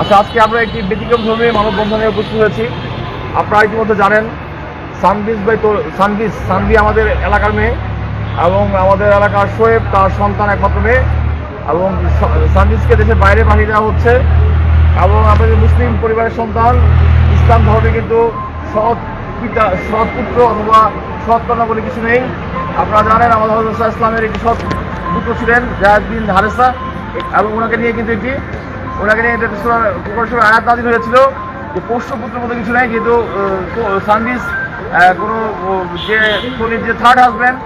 আচ্ছা আজকে আমরা একটি ব্যতিক্রম ধর্মী মানববন্ধনে উপস্থিত হয়েছি। আপনারা ইতিমধ্যে জানেন, সানবিজ বাই সানবিজ, সানবি আমাদের এলাকার মেয়ে এবং আমাদের এলাকার শোয়েব তার সন্তান একমাত্র মেয়ে এবং সানবিজকে দেশের বাইরে পাঠিয়ে দেওয়া হচ্ছে এবং আমাদের মুসলিম পরিবারের সন্তান, ইসলাম ধর্মে কিন্তু সৎ পিতা, সৎ পুত্র অথবা সৎ কন্যা বলে কিছু নেই। আপনারা জানেন আমাদের হজরত ইসলামের একটি সৎ পুত্র ছিলেন বিন হারেসা, এবং ওনাকে নিয়ে কিন্তু একটি ওনাকে নিয়ে প্রকল্পের আয়াত নাজির হয়েছিল যে পোষ্য পুত্র মতো কিছু নেই কিন্তু সানভিস কোনো যে তনির যে থার্ড হাজব্যান্ড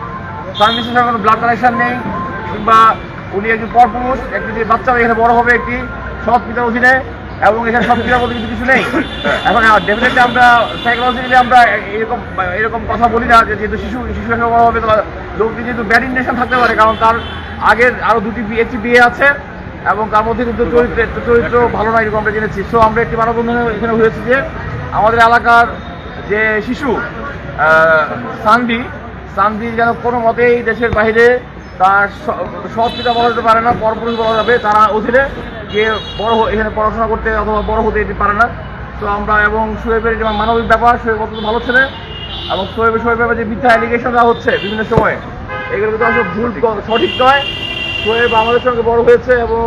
সানভিসের সঙ্গে কোনো ব্লাড কানেকশান নেই, কিংবা উনি একজন পরপুরুষ, একটি যে বাচ্চা এখানে বড় হবে একটি সৎ পিতার অধীনে এবং এখানে সব মধ্যে কিন্তু কিছু নেই। এখন ডেফিনেটলি আমরা সাইকোলজিক্যালি আমরা এরকম এরকম কথা বলি না যে যেহেতু শিশু শিশু বড় হবে তাহলে লোকটি যেহেতু ব্যাড ইন্টেনশন থাকতে পারে কারণ তার আগের আরও দুটি একটি বিয়ে আছে এবং তার মধ্যে কিন্তু চরিত্র চরিত্র ভালো না এরকম আমরা জেনেছি। সো আমরা একটি মানববন্ধনে এখানে হয়েছি যে আমাদের এলাকার যে শিশু আহ, সানভি সানভি যেন কোনো মতেই দেশের বাইরে তার সৎ পিতা বলা যেতে পারে না পরপুরুষ বলা যাবে তারা অধীনে গিয়ে বড় এখানে পড়াশোনা করতে অথবা বড় হতে যেতে পারে না। তো আমরা এবং সোহেবের এটা মানবিক ব্যাপার সোহেব অত্যন্ত ভালো ছেলে এবং সোহেবের সোহেবের ব্যাপারে যে মিথ্যা অ্যালিগেশন দেওয়া হচ্ছে বিভিন্ন সময়ে এগুলো কিন্তু আসলে ভুল সঠিক নয়। সোহেব আমাদের সঙ্গে বড় হয়েছে এবং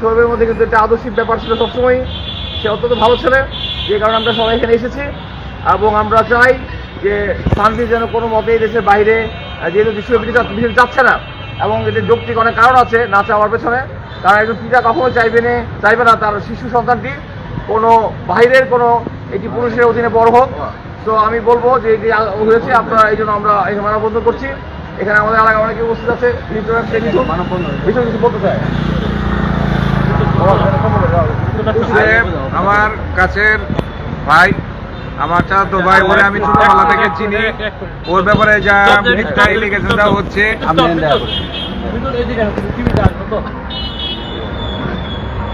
সোহেবের মধ্যে কিন্তু একটা আদর্শিক ব্যাপার ছিল সবসময় সে অত্যন্ত ভালো ছেলে, যে কারণে আমরা সবাই এখানে এসেছি এবং আমরা চাই যে শান্তি যেন কোনো মতেই দেশের বাইরে, যেহেতু বিশ্ববিদ্যালয় যাচ্ছে না এবং এদের যৌক্তিক অনেক কারণ আছে, না চাওয়ার পেছনে। কারণ একজন পিতা কখনো চাইবে না চাইবে না তার শিশু সন্তানটি কোনো বাইরের কোনো একটি পুরুষের অধীনে বড় হোক তো আমি বলব যে এটি হয়েছে আপনারা এই জন্য আমরা এখানে মানববন্ধ করছি এখানে আমাদের এলাকায় অনেকে উপস্থিত আছে কিছু কিছু বলতে সে আমার কাছের ভাই আমার চাচাতো ভাই বলে আমি ছোটবেলা থেকে চিনি ওর ব্যাপারে যা মিথ্যা দেওয়া হচ্ছে আপনার টিভি দেবে না মহলা ভাবতে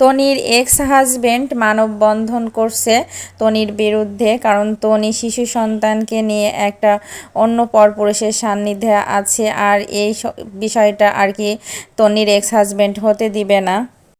তনির এক্স হাজব্যান্ড মানববন্ধন করছে তনির বিরুদ্ধে, কারণ তনি শিশু সন্তানকে নিয়ে একটা অন্য পরপুরুষের সান্নিধ্যে আছে, আর এই বিষয়টা আর কি তনির এক্স হাজব্যান্ড হতে দিবে না।